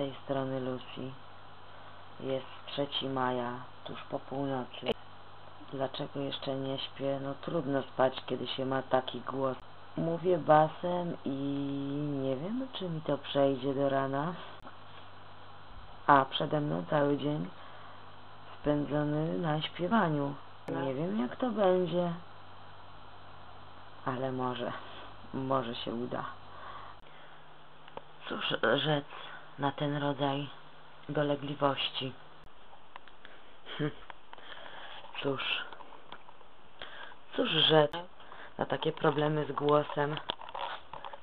tej strony Lucy. Jest 3 maja, tuż po północy. Dlaczego jeszcze nie śpię? No trudno spać, kiedy się ma taki głos. Mówię basem i nie wiem, czy mi to przejdzie do rana. A przede mną cały dzień spędzony na śpiewaniu. Nie wiem, jak to będzie, ale może, może się uda. Cóż rzec na ten rodzaj dolegliwości? Hm. Cóż, cóż rzec na takie problemy z głosem?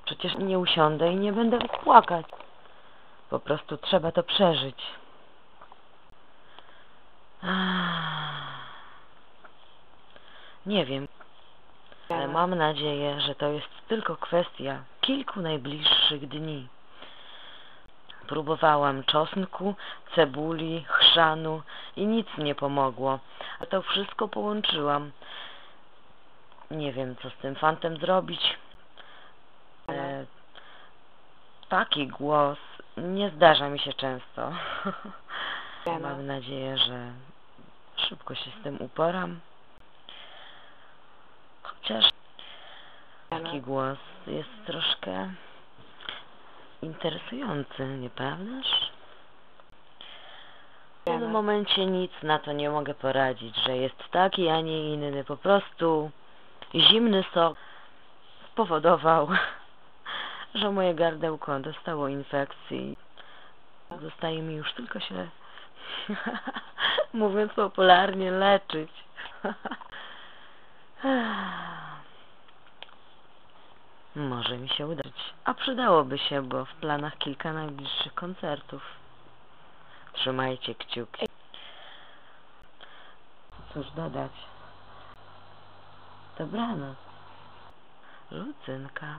Przecież nie usiądę i nie będę płakać. Po prostu trzeba to przeżyć. Nie wiem, ale mam nadzieję, że to jest tylko kwestia kilku najbliższych dni. Próbowałam czosnku, cebuli, chrzanu i nic nie pomogło. A to wszystko połączyłam. Nie wiem, co z tym fantem zrobić. E, taki głos nie zdarza mi się często. Mam nadzieję, że szybko się z tym uporam. Chociaż taki głos jest troszkę interesujący, nieprawdaż? W tym momencie nic na to nie mogę poradzić, że jest taki, a nie inny. Po prostu zimny sok spowodował, że moje gardełko dostało infekcji. Zostaje mi już tylko się, mówiąc popularnie, leczyć. Może mi się udać. A przydałoby się, bo w planach kilka najbliższych koncertów. Trzymajcie kciuki. Cóż dodać? Dobranoc. Lucynka.